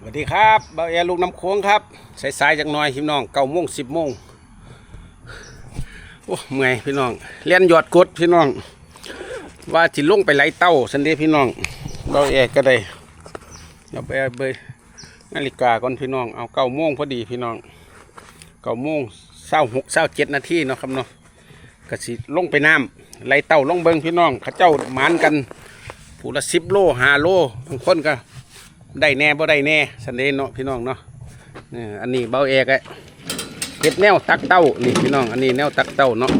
สวัสดีครับเบาแอร์ลูกน้ำโค้งครับ สายๆจากหน้อยพี่น้องเก้าโมงสิบโมงโอ้เมื่อยพี่น้องเลี้ยนหยอดกดพี่น้อง ว่าจิลงไปไหลเต้าสันเดพี่น้องเบาแอร์ก็ได้เดี๋ยวไปเอาเบยนาฬิกาก่อนพี่น้องเอาเก้าโมงพอดีพี่น้องเก้าโมงเศร้าหกเศร้าเจ็ดนาทีเนาะครับเนาะก็สิลงไปน้ำไหลเต้าลงเบิงพี่น้อง เขาเจ้าหมานกันผู้ละสิบโลหาโลบางคนก็ ได้แน่บ่ได้แน่สันเดเนาะพี่น้องเนาะนี่อันนี้เบาเอกไอ้เห็ดแนวตักเต้านี่พี่น้อง อันนี้แนวตักเต้าเนาะ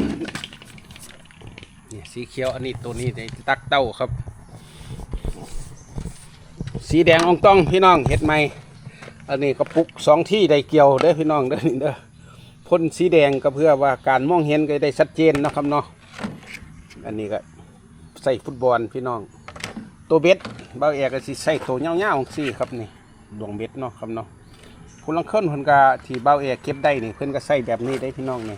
นี่สีเขียวอันนี้ตัวนี้ในตักเต้าครับ สีแดงองต้องพี่น้องเห็ดใหม่อันนี้กระปุกสองที่ได้เกี่ยวเด้อพี่น้องเด้อนี่เด้อพ่นสีแดงก็เพื่อว่าการมองเห็นก็ได้ชัดเจนนะครับเนาะอันนี้ก็ใส่ฟุตบอลพี่น้อง ตัวเบ็ด เบาแอร์ก็สิใส่ตัวเงาๆสิครับนี่ดวงเบ็ดเนาะครับเนาะผู้ลังคนเพิ่นก็ที่เบาแอร์เก็บได้นี่เพิ่นก็ใส่แบบนี้ได้พี่น้องนี่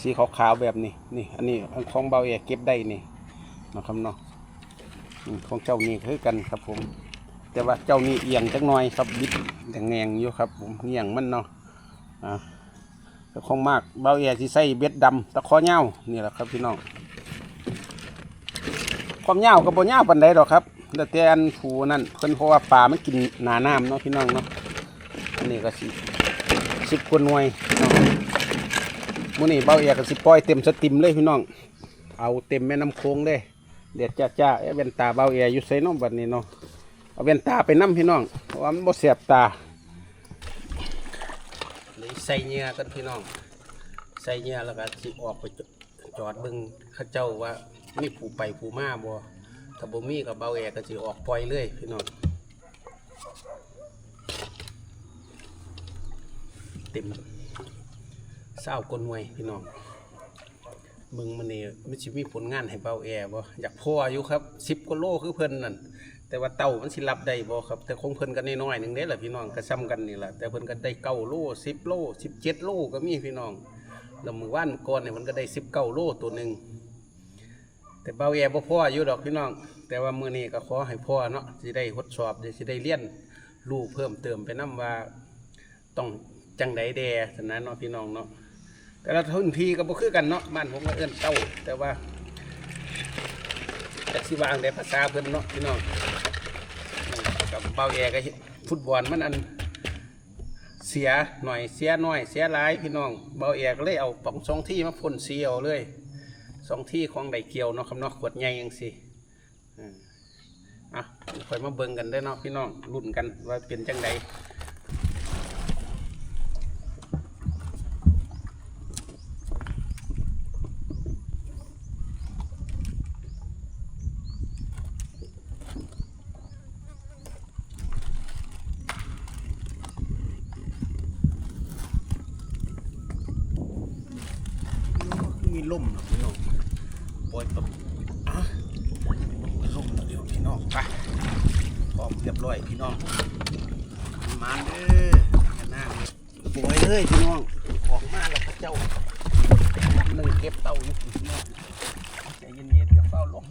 สีขาวๆแบบนี้นี่ อันนี้ของเบาแอร์เก็บได้นี่นะครับเนาะอืมของเจ้านี่คือกันครับผม แต่ว่าเจ้านี่เอียงจักหน่อยครับบิดแดงๆอยู่ครับผมเอียงมันเนาะอ่าแต่ของมากเบาแอร์สิใส่เบ็ดดำตะขอเงานี่แหละครับพี่น้องความยาวก็บ่ยาวปานใดดอกครับ แต่แต่อันผูนั่นเพิ่นเพราะว่าปลามันกินหนาน้ำเนาะพี่น้องเนาะอันนี้ก็สิสิบกว่าหน่วยเนาะมื้อนี้เบ้าเอกก็สิปล่อยเต็มสตรีมเลยพี่น้อง เอาเต็มแม่น้ำโค้งเลยเด็ดจ้าจ้าเอ้ยแว่นตาเบ้าเอกอยู่ไสเน้องบัดนี้เนาะเอาแว่นตาไปนํพี่น้องเพราะว่ามันบ่เสียบตาเลยใส่เงือกันพี่น้อง ใส่เงือแล้วก็สิออกไปจอดเบิ่งเขาเจ้าว่ามีผู้ไปผู้มาบ่ ถ้าบ่มีก็เบาแอก็สิออกปล่อยเลยพี่น้องเต็มเศร้ากลนวยพี่น้องเบิ่งมันนี่มันสิมีผลงานให้เบาแอบ่อยากพ่ออยู่ครับ10กว่าโลคือเพิ่นนั่นแต่ว่าเต้ามันสิรับได้บ่ครับ แต่คงเพิ่นก็น้อยๆหนึ่งเด้ล่ะพี่น้องก็ซ้ำกันนี่แหละแต่เพิ่นก็ได้9โล10โล17โลก็มีพี่น้องแล้วมือว่านก่อนเนี่ยมันก็ได้สิบเก้าโลตัวหนึ่งแต่เบาแย่บ่พ่ออยู่ดอกพี่น้อง แต่ว่ามือนี้ก็ขอให้พ่อเนาะสิได้ทดสอบสิได้เรียนรู้เพิ่มเติมไปนํว่าต้องจังใดแดสนั้นเนาะพี่น้องเนาะแต่ละทุนทีก็บ่คือกันเนาะบ้านผมก็เอิ้นเต้า แต่ว่าแต่สิวางได้ภาษาเพิ่นเนาะพี่น้องกับเบาแย่ก็ฟุตบอลมันอันเสียหน่อยเสียหน่อย เสียหลายพี่น้องเบาเอกเลยเอาปองสองที่มาพ่นเสียวเลยสองที่ของไดเกียวเนาะครับเนาะขวดใหญ่ยังสิ อะคอยมาเบิ่งกันได้เนาะพี่น้องรุ่นกันว่าเป็นจังใดมีล่มเนาะพี่น้องปล่อยปั๊บอะล่มแล้วเดี๋ยวพี่น้องไปพร้อมเรียบร้อยพี่น้องมาเด้อกันหน้าเลยปล่อยเลยพี่น้องออกมาแล้วพระเจ้าหนึ่งเก็บเต่าอยู่พี่น้องใจเย็นๆจะเฝ้า ลง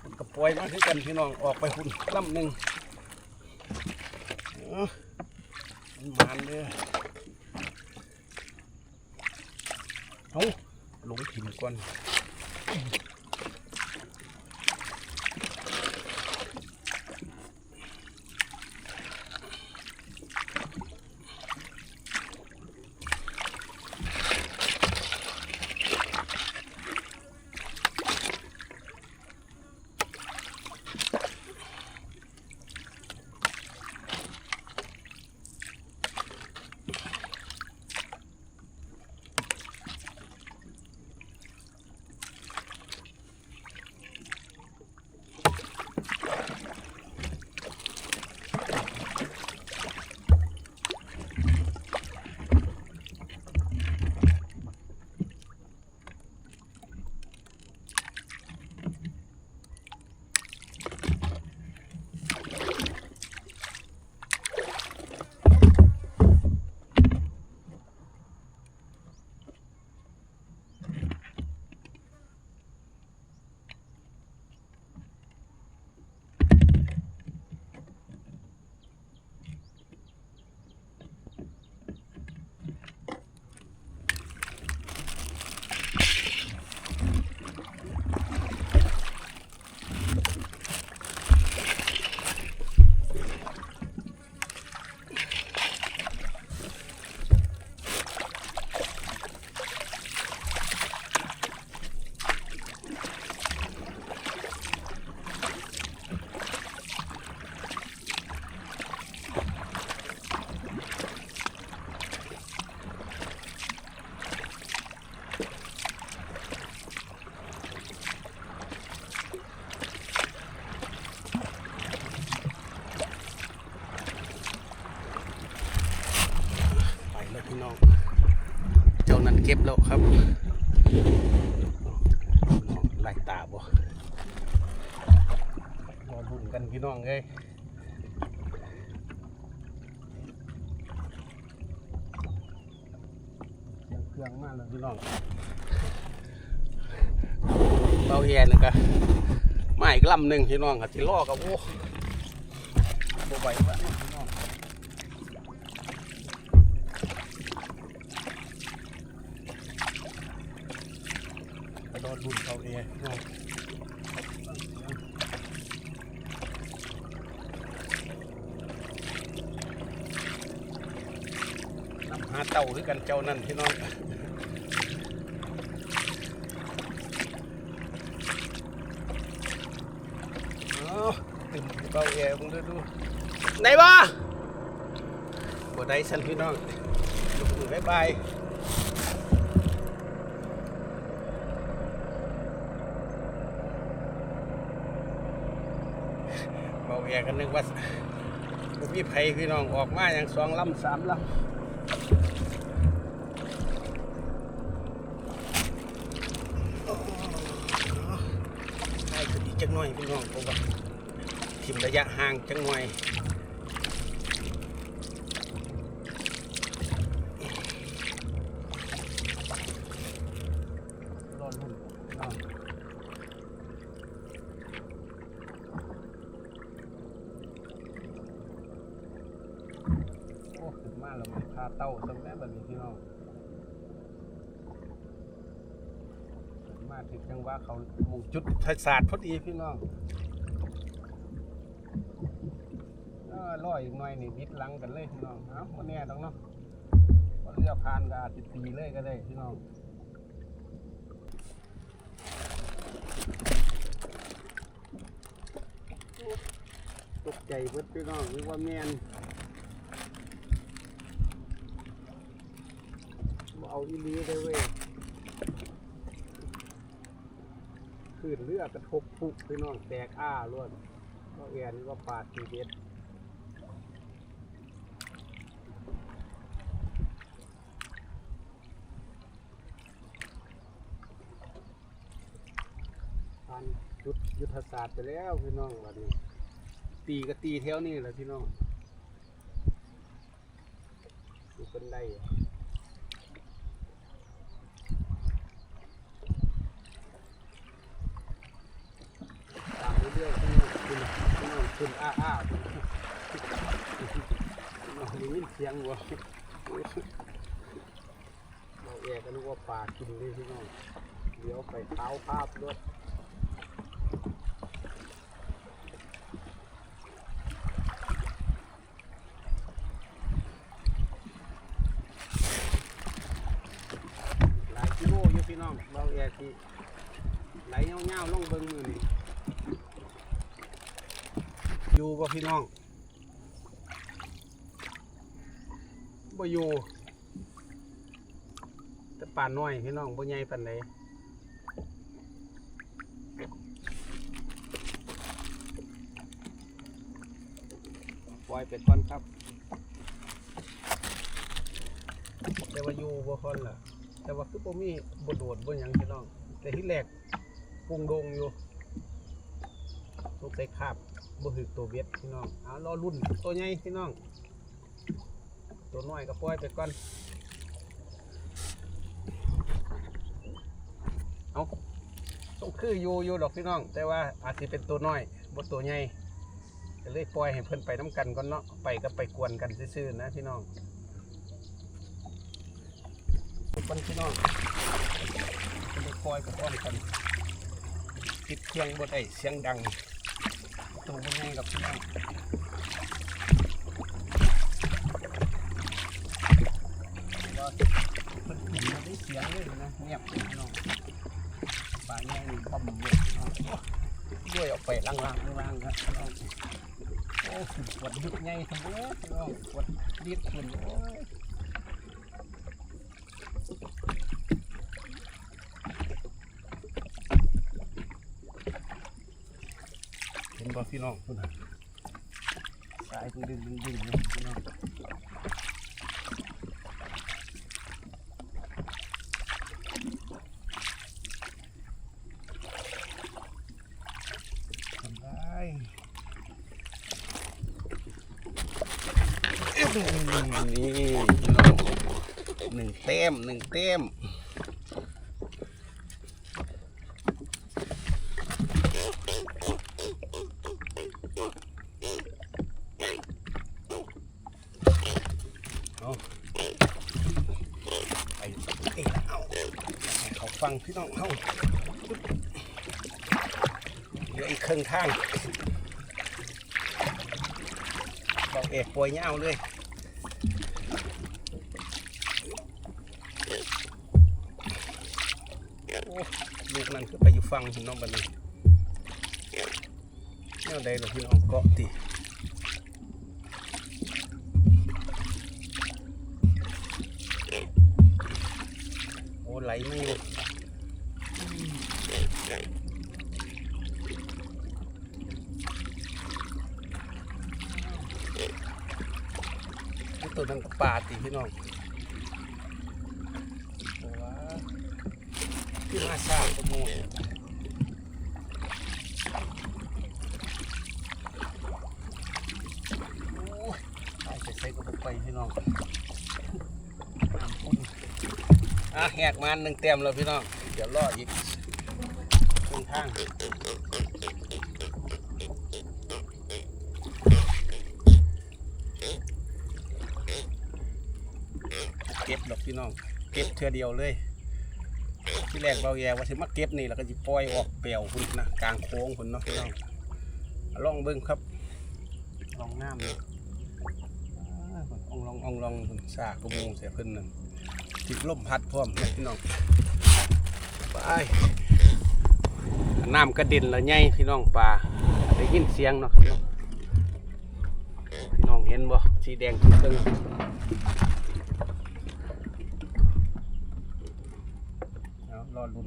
คุณกระปล่อยมาที่กันพี่น้องออกไปคุณลำหนึ่งมันมันเด้อเอาลงถิ่นก่อน ก็บแล้วครับไล่ตาบ่รอดุนกันพี่น้องเอ้ยเสียงเครื่องมากเลยพี่น้องเบาแย่นึงก็มาอีกลำหนึ่งพี่น้องก็สิล่อกับโอ้บ่ไหววะพี่น้องกระโดดบุญเขาเองเนาะน้ำหาเต่าคือ กันเจ้านั่นพี่น้องเอาตึมเบาแอร์มึงดูดูไหนบ่บ่ได้สันพี่น้องยกมือบ๊ายบายเบาแอกันนึกว่าบุมีไผพี่น้องออกมาอย่างสองลำสามลำให้ขึ้นอีกจังหน่อยพี่น้องเพราะว่าทิม ระยะห่างจังหน่อยรอดลุ่นอ้าวโอ้ขึ้นมาแล้วมันพาเต้าสมัยแบบนี้พี่น้องมาถึงจังหวะเขามุงจุดศาสตร์พอดีพี่น้องเออีกหน่อยนี่บิดหลังกันเลยพี่น้องเอ้าวันนี้ต้องเนาะเรือผ่านก็อาจจะตีเลยก็ได้พี่น้องตกใจเบิดพี่น้องนึกว่าแมนเอาอีลีได้เว้ยขึ้นเรือกระทบปุกพี่น้องแตกอ้าล้วนก็แอนก็ปาดทีเด็ดผ่านจุด ยุทธศาสตร์ไปแล้วพี่น้องวันนี้ ตีก็ตีแถวนี้แหละพี่น้องดูเป็นได้ตามเรื่อยๆขึ้นขึ้นขึ้นอ้าอ้าขึ้นน้องได้ยินเสียงวะเราแยกกันว่าปลากินเลยพี่น้องเดี๋ยวไปเท้าภาพด้วยหลายกิโลอยู่พี่น้องเราแยกที่ไหลเงาๆลงเบิ้งมือนี่ อยู่บ่ พี่น้องบ่อยู่แต่ป่าน้อยพี่น้องบ่ใหญ่ปานใดปล่อยไปก่อนครับแต่ว่าอยู่บ่ค่อนล่ะ แต่ว่าคือบ่มีบ่โดดบ่หยังพี่น้อง แต่ที่แรกปุงโดงอยู่สงสัยคาบ บ่ถึกตัวเบ็ดพี่น้องเอารอรุ่นตัวใหญ่พี่น้อง ตัวน้อยก็ปล่อยไปก่อนเอาต้องคืออยู่อยู่ดอกพี่น้อง แต่ว่าอาจจะเป็นตัวน้อยบ่ตัวใหญ่ก็เลยปล่อยให้เพิ่นไปน้ำกันก่อนเนาะไปก็ไปกวนกันซื่อๆนะพี่น้องคนพี่น้องจะไปคอยกับอ้อมกันติดเครื่องบ่ได้เสียงดัง ตัวมันยังกับพี่น้องว่ามันกินมาได้เสียงเลยนะเงียบพี่น้องป่าใหญ่นี่คอมเลยอาด้วยเอาไปล่างๆล่างๆครับน้องโอ้ปวดดึกใหญ่ทั้งหมดน้องปวดดีดขึ้นโอ้ย พี่น้องคุณนะสายดึงดึงดึงนะพี่น้องทำได้นี่หนึ่งเต็มหนึ่งเต็ม ลืออีกครึ่งทางบอกเอกป่วยเงาวเลยโอ้ลูกนั้นคือไปอยู่ฟังพี่น้องบันนี้แนวใดหรอพี่น้องเกาะติโอ้ไหลไม่อยู่นี่ตัวนั้นก็ ปลาติพี่น้องโอ้ว้าที่มาสร้างประมูลโอ้ยตายใส่ก็บ่ไปพี่น้องอะแหกมันหนึ่งเต็มแล้วพี่น้อง เดี๋ยวรออีกครึ่งทางเก็บดอกพี่น้อง เก็บเทือเดียวเลย ที่แรกเราแย่ว่าสิมาเก็บนี่แล้วก็จะปล่อยออกเปลวพุ่นนะกลางโค้งพุ่นเนาะพี่น้องลองเบิ้งครับ ลองน้ำอองลองอองลองพุ่นซากกระมูเสียเพิ่นนั่นติดลมพัดพร้อมพี่น้องไปน้ำกระเด็นละไงพี่น้องปลาได้ยินเสียงเนาะพี่น้องพี่น้องเห็นบ่สีแดงขึ้นตึง เอารอรุ่น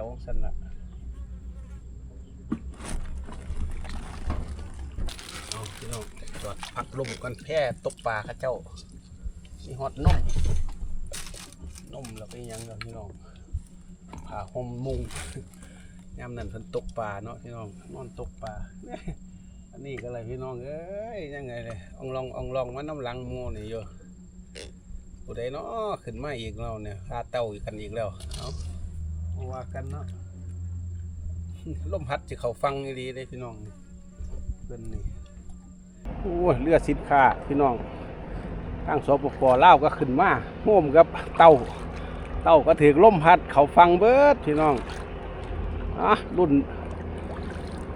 ไปเป็นแถวสันละเอาพี่น้องจอดพักลมกันแพร่ตกปลาข้าเจ้ามีฮอดนมนมแล้วไปยังแล้วพี่น้องผ่าห่มมุงยามนั้นเพิ่นตกปลาเนาะพี่น้องนอนตกปลาอันนี้ก็เลยพี่น้องเอ้ยยังไงเลยอองลองอองลองมาน้ำหลังหมูนี่อยู่ผู้ใดเนาะขึ้นมาอีกแล้วเนี่ยพาเต้าอีกกันอีกแล้วเอามา ว่ากันเนาะลมพัดจะเขาฟังดีเลยพี่น้องเพิ่นนี่โอ้เรือดสินค้าพี่น้องทางสปปลาก็ขึ้นมาโฮมกับเต้าเต้าก็ถือลมพัดเขาฟังเบิดพี่น้องอะรุ่น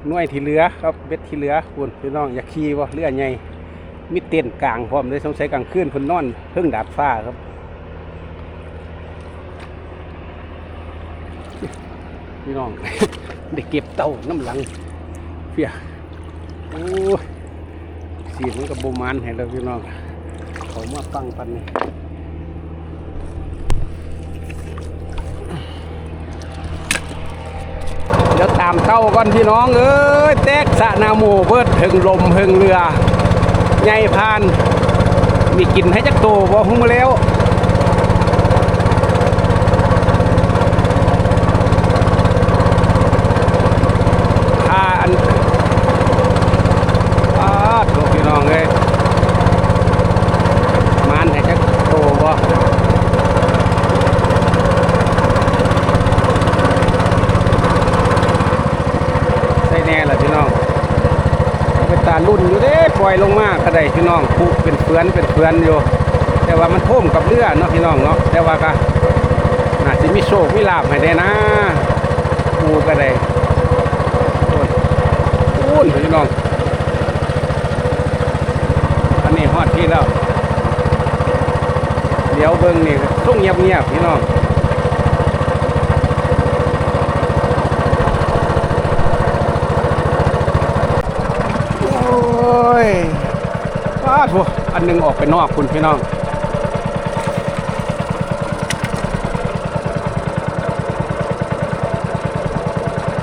หน่วยที่เหลือครับเบ็ดที่เหลือคุณพี่น้องอยากขี่วะเรือใหญ่มีเต็นกลางพร้อมเลยสงสัยกลางคืนเพิ่นนอนเพิ่งดาดฟ้าครับ พี่น้อง ได้เก็บเต้าน้ำหลังเพียโอ้สีมันกับโบมันให้เราพี่น้องเขามาฟังปันนี่เดี๋ยวตามเต้าก่อนพี่น้องเอ้ยแตกสะนาโมเบิดถึงลมเพิงเรือใหญ่พาน มีกินให้จักโตบ่หุ้มมาแล้วถ้าอันอ้าโตพี่น้องเอ้ยมานให้จักโตบ่ใช่แน่ล่ะพี่น้อง เป็นตารุ่นอยู่เด้ปล่อยลงมาก็ได้พี่น้องผูกเป็นเือนอยู่ แต่ว่ามันท่มกับเรือเนาะพี่น้องเนาะแต่ว่าก็น่าจะมีโชคมีลาภให้ได้นะปูก็ได้โอ้ยปูนพี่น้องอันนี้ฮอดที่แล้วเดี๋ยวเบิ่งนี่ส่งเงียบๆพี่น้อง โอ้ยป้าทัวอัน หนึงออกไปนอกคุณพี่น้อง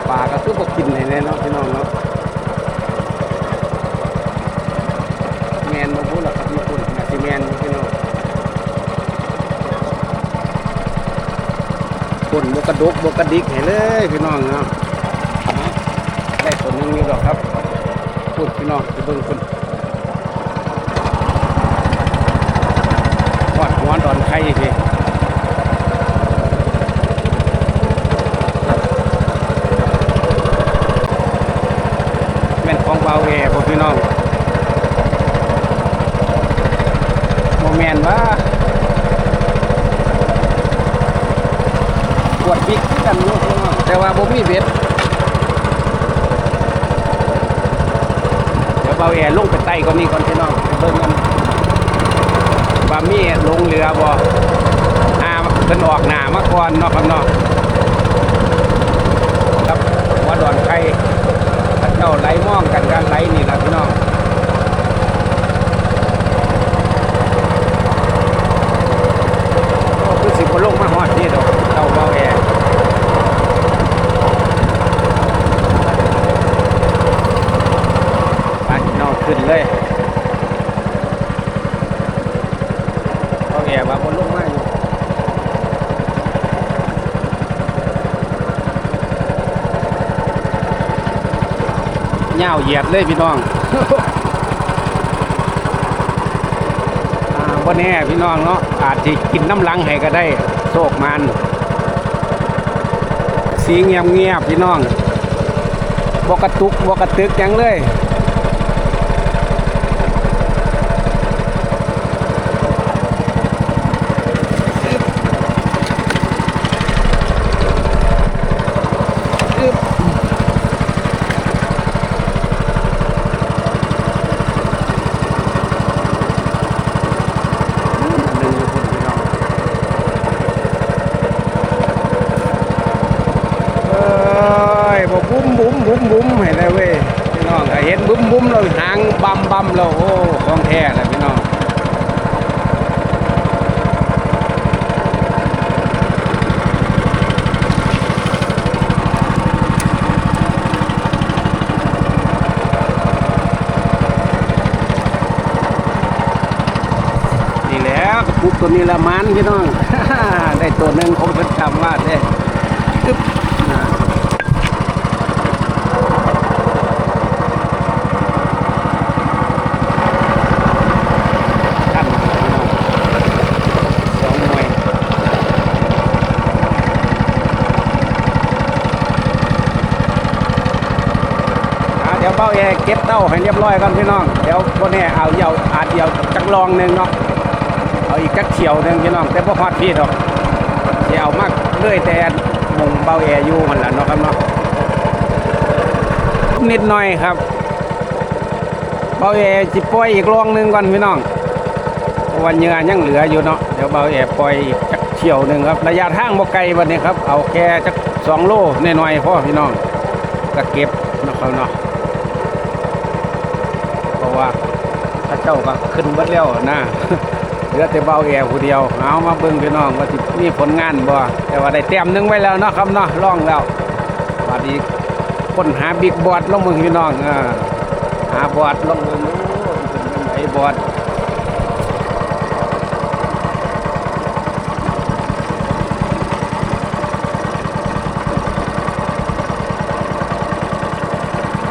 ปลาก็คือพวกกินเลยเนาะพี่น้องเนาะแมนมาพูดหรอกครับญี่ปุ่นนาซิแมนพี่น้องคนบกกระดกบกกระดิกให้เลยพี่น้องเนาะได้ผลนึงอยู่หรอกครับพูดพี่น้องไปเบิ่งคน อนดอนไข่พี่แม่นของเบาแอพ่อพี่น้องโมแมนว่าปวดบิ๊กคือกันเนาะพี่แต่ว่าบ่มีเบ็ดเดี๋ยวเบาแอลงไปใต้ก่อนนี่ก่อนพี่น้องไปเบิ่งกันว่ามีลงเรือบ่อาเพิ่นออก หน้ามาก่อนเนาะครับเนาะครับว่าดอนไข่ถ้าเจ้าไหลมองกันกันไหลนี่ล่ะพี่น้องโอ้คือสิบ่ลงมาฮอดนี่ดอกเจ้าเบาแอ ไปนอกขึ้นเลยก็แอบว่าบนลงมาอยู่เงาวเหยียดเลยพี่น้องอ่าวันนี้พี่น้องเนาะอาจจะกินน้ำลังให้ก็ได้โชกมัน สีเงียบเงียบๆพี่น้องบกกระตุกบกกระตึกยังเลย อึ๊บหนึ่งคนพี่น้องเอ้ยบอบุ้มบุ้มบุ้มบุ้มให้ได้เว้ยพี่น้องถ้าเห็นบุ้มบุ้มเราหางบำบำเราโอ้ของแท้เลยพี่น้อง นี่ แล้วปุกตัวนี้ละมันพี่น้อง ได้ตัวหนึ่งคงเป็นคำว่าได้ตึ๊บนะขั้นพี่น้องสองหน่วยอ่าเดี๋ยวเบ้าแอเก็บเต้าให้เรียบร้อยก่อนพี่น้อง เดี๋ยววกนี้เอาเหยาอาจเหยาจักลองหนึ่งเนาะ เอาอีกจักเขียวหนึ่งพี่น้องแต่พวกฮอดพี่ดอกสิเอามากเรื่อยแต่หมงเบาแออยู่มันแหละเนาะครับเนาะนิดหน่อยครับเบาแอจิปล่อยอีกลองหนึ่งก่อนพี่น้องวันเหงื่อยังเหลืออยู่เนาะเดี๋ยวเบาแอปล่อยอีกจักเขียวหนึ่งครับระยะทางบ่ไกลวันนี้ครับเอาแค่จักสองโลหน่อยๆพ่อพี่น้องก็เก็บนะครับเนาะเพราะว่าถ้าเจ้าก็ขึ้นบิดแล้วนะ เหลือแต่เบาแอวผู้เดียวเอามาเบิ่งพี่น้องว่าสิมีผลงานบ่แต่ว่าได้แต้มนึงไว้แล้วเนาะครับเนาะล่องแล้วบัดนี้คนหาบิ๊กบอดลงเบิ่งพี่น้องอ่าหาบอดลงเบิ่งโอ้เป็นไดบอด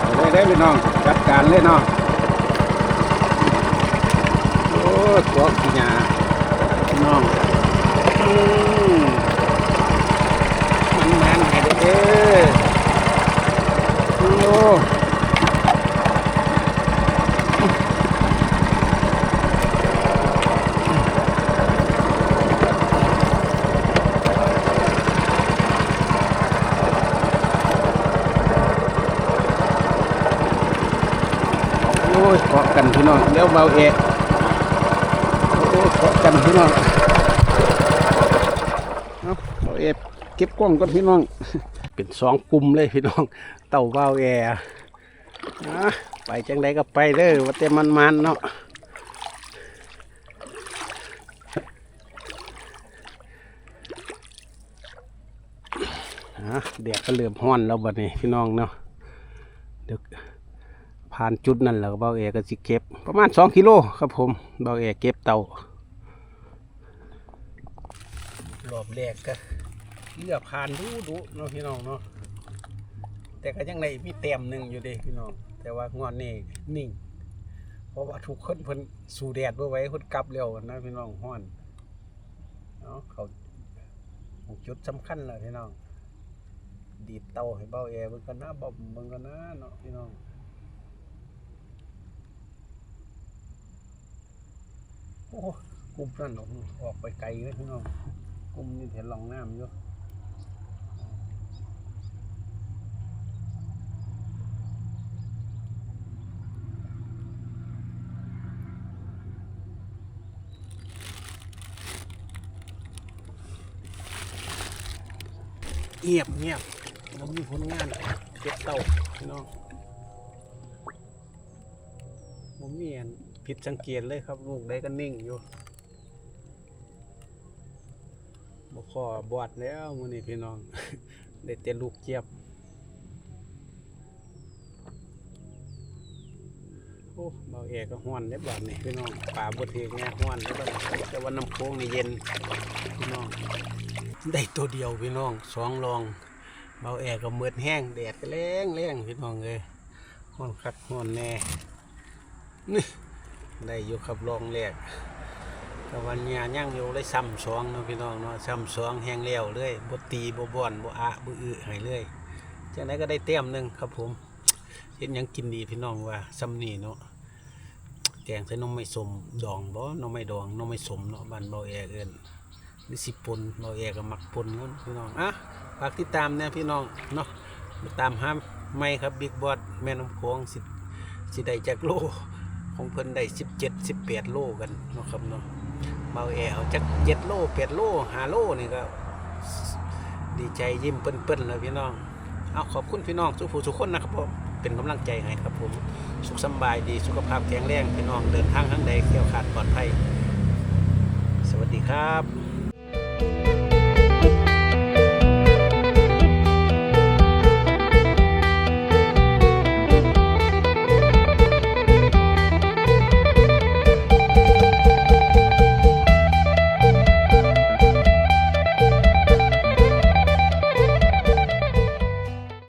เอาเลยได้พี่น้องจัดการเลยเนาะ โอ้ตัวขี้ยาน้องมมันมันให้เด้อโอ้โอ้ยเกาะกันพี่น้องเดี๋ยวเบาเอะ โอ้เกาะกันพี่น้องเอาเอาเอฟเก็บกล้องก่อนพี่น้อง เป็นสองกลุ่มเลยพี่น้อง เต่าเบาแอร์นะไปจังไดก็ไปเด้อว่าแต่มันมันๆเนาะฮะแดดก็เริ่มห้อนแล้วบัดนี้พี่น้องเนาะเดี๋ยวผ่านจุดนั้นแล้วเบาแอร์ก็สิเก็บ ประมาณสองกิโลครับผมเบาแอร์เก็บเต่ารอบแรกก็ เลือผ่านดูดูเนาะพี่น้องเนาะแต่ก็ยังในมีเต็มหนึ่งอยู่เด้พี่น้อง แต่ว่างอนนี่นิ่ง เพราะว่าทุกคนเพิ่นสู่แดดบ่ไว้เพิ่นกลับเร็วนะพี่น้องฮ้อนเอาะเขาจุดสำคัญเลยพี่น้อง ดีดเตาให้เบาแอร์เบิ่งกันนะบ่มเบิ่งกันนะเนาะพี่น้องโอ้กลุ่มนั่นออกออกไปไกลเลยพี่น้องกลุ่มนี่เห็นลองน้ำอยู่ งียบเงียบมันมีผลงานเก็บเต่าพี่น้องผมมีอันผิดสังเกตเลยครับลูกได้ก็นิ่งอยู่บ่ขอบวดแล้วมือนี้พี่น้อง ได้แต่ลูกเจี๊ยบ โอ้เบาเอกก็ห้อนได้บาดนี่พี่น้องป่าบ่ถือแง่ห้อนได้บาดนี้แต่ว่าน้ำโค้งนี่เย็นพี่น้อง ได้ตัวเดียวพี่น้องสองรอง เบาแอร์ก็มืดแห้งแดดก็แรงแรงพี่น้องเลยห้อนคักห้อนแน่นี่ได้อยู่ครับรองแรกแต่วันนี้ยย่างอยู่ได้ซ้ำสองเนาะพี่น้องเนาะซ้ำสองแห้งแล้วเลยบตีบบ่อนบอะบอื้อให้เลยจากนั้นก็ได้เต็มหนึ่งครับผมเห็นยังกินดีพี่น้องว่าซ้ำนี่เนาะแกงใส่นมไม่สมดองบ่นมไม่ดองนมไม่สมเนาะบ้านเบาแอเอิน นี่สิปนเราแยกกับมักปนกันพี่น้องอะฝากติดตามนะพี่น้องเนาะมาตามห้ามไม่ครับบิ๊กบอสแม่น้ำโขงสิสิได้จากโลของเพิ่นได้สิบเจ็ดสิบแปดโลกันเนาะครับเนาะเบาแอเอาจากเจ็ดโลแปดโลห้าโลนี่ก็ดีใจยิ้มเปิ้นๆแล้วพี่น้องเอาขอบคุณพี่น้องทุกผู้ทุกคนนะครับผมเป็นกำลังใจให้ครับผมสุขสบายดีสุขภาพแข็งแรงพี่น้องเดินทางทั้งใดเที่ยวขาดปลอดภัย สวัสดีครับ Bye.